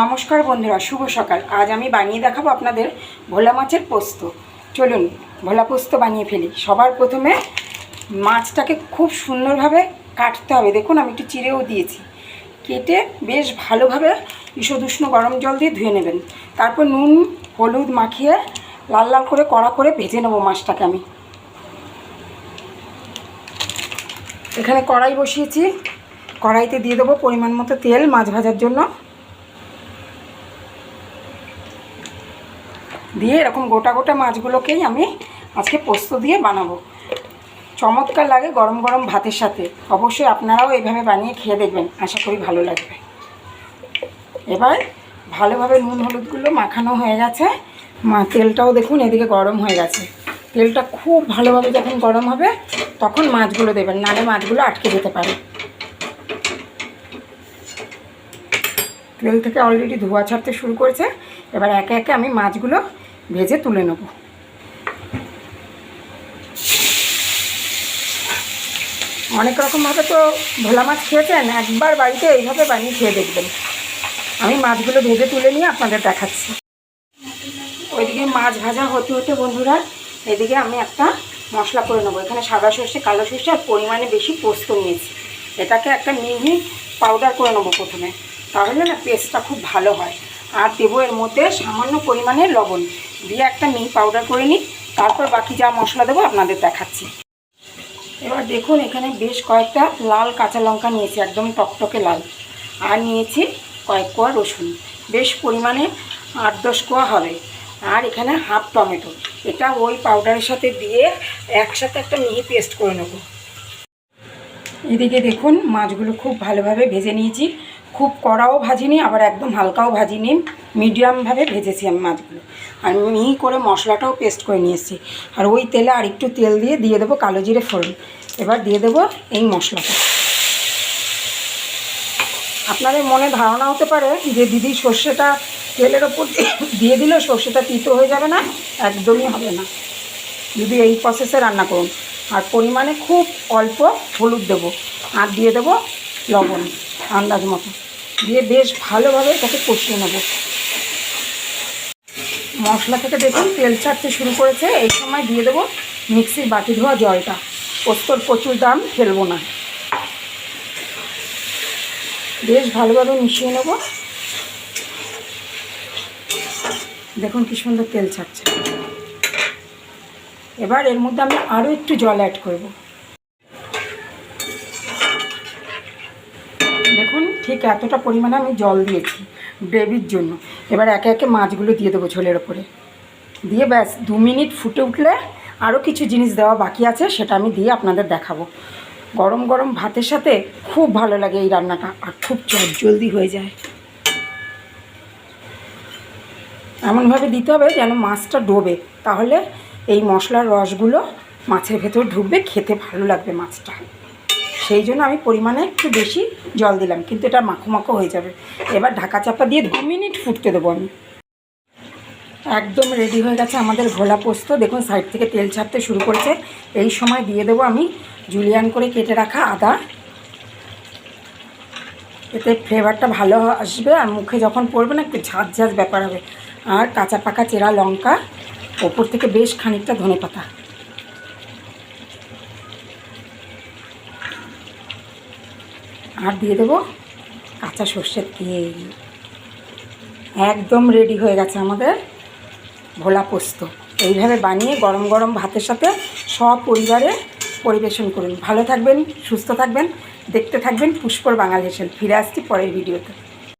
নমস্কার বন্ধুরা, শুভ সকাল। আজ আমি বানিয়ে দেখাবো আপনাদের ভোলা মাছের পোস্ত। চলুন, ভোলা পোস্ত বানিয়ে ফেলি। সবার প্রথমে মাছটাকে খুব সুন্দরভাবে কাটতে হবে। দেখুন, আমি একটু চিড়েও দিয়েছি। কেটে বেশ ভালোভাবে ঈষদুষ্ণ গরম জল দিয়ে ধুয়ে নেবেন। তারপর নুন, হলুদ মাখিয়ে লাল লাল করে কড়া করে ভেজে নেব মাছটাকে আমি। এখানে কড়াই বসিয়েছি। কড়াইতে দিয়ে দেবো পরিমাণ মতো তেল মাছ ভাজার জন্য। দিয়ে এরকম গোটা গোটা মাছগুলোকেই আমি আজকে পোস্ত দিয়ে বানাবো। চমৎকার লাগে গরম গরম ভাতের সাথে। অবশ্যই আপনারাও এইভাবে বানিয়ে খেয়ে দেখবেন। আশা করি ভালো লাগবে। এবার ভালোভাবে নুন হলুদগুলো মাখানো হয়ে গেছে। মা, তেলটাও দেখুন এদিকে গরম হয়ে গেছে। তেলটা খুব ভালোভাবে যখন গরম হবে, তখন মাছগুলো দেবেন। নাহলে মাছগুলো আটকে যেতে পারে। তেল থেকে অলরেডি ধোয়া ছাড়তে শুরু করেছে। এবার একে একে আমি মাছগুলো ভেজে তুলে নেব। অনেক রকমভাবে তো ভোলা মাছ খেয়েছেন, একবার বাড়িতে এইভাবে বানিয়ে খেয়ে দেখবেন। আমি মাছগুলো ভেজে তুলে নিয়ে আপনাদের দেখাচ্ছি। ওইদিকে মাছ ভাজা হতে হতে বন্ধুরা, এদিকে আমি একটা মশলা করে নেব। এখানে সাদা সর্ষে, কালো সর্ষে আর পরিমাণে বেশি পোস্ত নিয়েছি। এটাকে একটা মিহি পাউডার করে নেব প্রথমে, তাহলে না পেস্টটা খুব ভালো হয়। আর দেবো এর মধ্যে সামান্য পরিমাণে লবণ। দিয়ে একটা মিহি পাউডার করে নিই, তারপর বাকি যা মশলা দেবো আপনাদের দেখাচ্ছি। এবার দেখুন, এখানে বেশ কয়েকটা লাল কাঁচা লঙ্কা নিয়েছি, একদম টকটকে লাল। আর নিয়েছি কয়েক কোয়া রসুন। বেশ পরিমাণে আট দশ কোয়া হবে। আর এখানে হাফ টমেটো। এটা ওই পাউডারের সাথে দিয়ে একসাথে একটা মিহি পেস্ট করে নেব। এদিকে দেখুন, মাছগুলো খুব ভালোভাবে ভেজে নিয়েছি। খুব কড়াও ভাজিনি আবার একদম হালকাও ভাজিনি মিডিয়ামভাবে ভেজেছি আমি মাছগুলো। আর মিহি করে মশলাটাও পেস্ট করে নিয়েছি আর ওই তেলে আর একটু তেল দিয়ে দিয়ে দেবো কালো জিরে ফোড়ন। এবার দিয়ে দেবো এই মশলাটা। আপনাদের মনে ধারণা হতে পারে যে দিদি সর্ষেটা তেলের ওপর দিয়ে দিলে, সর্ষেটা তিতো হয়ে যাবে না, একদমই হবে না। যদি এই প্রসেসে রান্না করুন। আর পরিমাণে খুব অল্প হলুদ দেবো। আর দিয়ে দেবো লবণ, আন্দাজ মতো। দিয়ে বেশ ভালোভাবে এটাকে কষিয়ে নেব। মশলা থেকে দেখুন, তেল ছাড়তে শুরু করেছে। এই সময় দিয়ে দেবো মিক্সির বাটি ধোয়া জলটা। পোস্তর প্রচুর দাম, ফেলব না। বেশ ভালোভাবে মিশিয়ে নেব। দেখুন কি সুন্দর তেল ছাড়ছে। এবার এর মধ্যে আমি আরও একটু জল অ্যাড করব। দেখুন ঠিক এতটা পরিমাণে আমি জল দিয়েছি গ্রেভির জন্য। এবার একে একে মাছগুলো দিয়ে দেবো ঝোলের ওপরে। দিয়ে ব্যাস, দু মিনিট ফুটে উঠলে আরও কিছু জিনিস দেওয়া বাকি আছে, সেটা আমি দিয়ে আপনাদের দেখাবো। গরম গরম ভাতের সাথে খুব ভালো লাগে এই রান্নাটা, আর খুব জলদি হয়ে যায়। এমনভাবে দিতে হবে যেন মাছটা ডোবে, তাহলে এই মশলার রসগুলো মাছের ভেতর ঢুকবে, খেতে ভালো লাগবে মাছটা। সেই জন্য আমি পরিমাণে একটু বেশি জল দিলাম, কিন্তু এটা মাখো মাখো হয়ে যাবে। এবার ঢাকা চাপা দিয়ে দু মিনিট ফুটতে দেবো আমি। একদম রেডি হয়ে গেছে আমাদের ভোলা পোস্ত। দেখুন সাইড থেকে তেল ছাড়তে শুরু করেছে। এই সময় দিয়ে দেবো আমি জুলিয়ান করে কেটে রাখা আদা। এতে ফ্লেভারটা ভালো আসবে আর মুখে যখন পড়বে না, একটু ঝাঁঝ ঝাঁঝ ব্যাপার হবে। আর কাঁচা পাকা চেরা লঙ্কা, ওপর থেকে বেশ খানিকটা ধনে পাতা আর দিয়ে দেবো কাঁচা সর্ষের তেল। একদম রেডি হয়ে গেছে আমাদের ভোলা পোস্ত। এইভাবে বানিয়ে গরম গরম ভাতের সাথে সব পরিবারে পরিবেশন করুন। ভালো থাকবেন, সুস্থ থাকবেন, দেখতে থাকবেন পুষ্কর বাঙালি হেসেল ফিরে আসছি পরের ভিডিওতে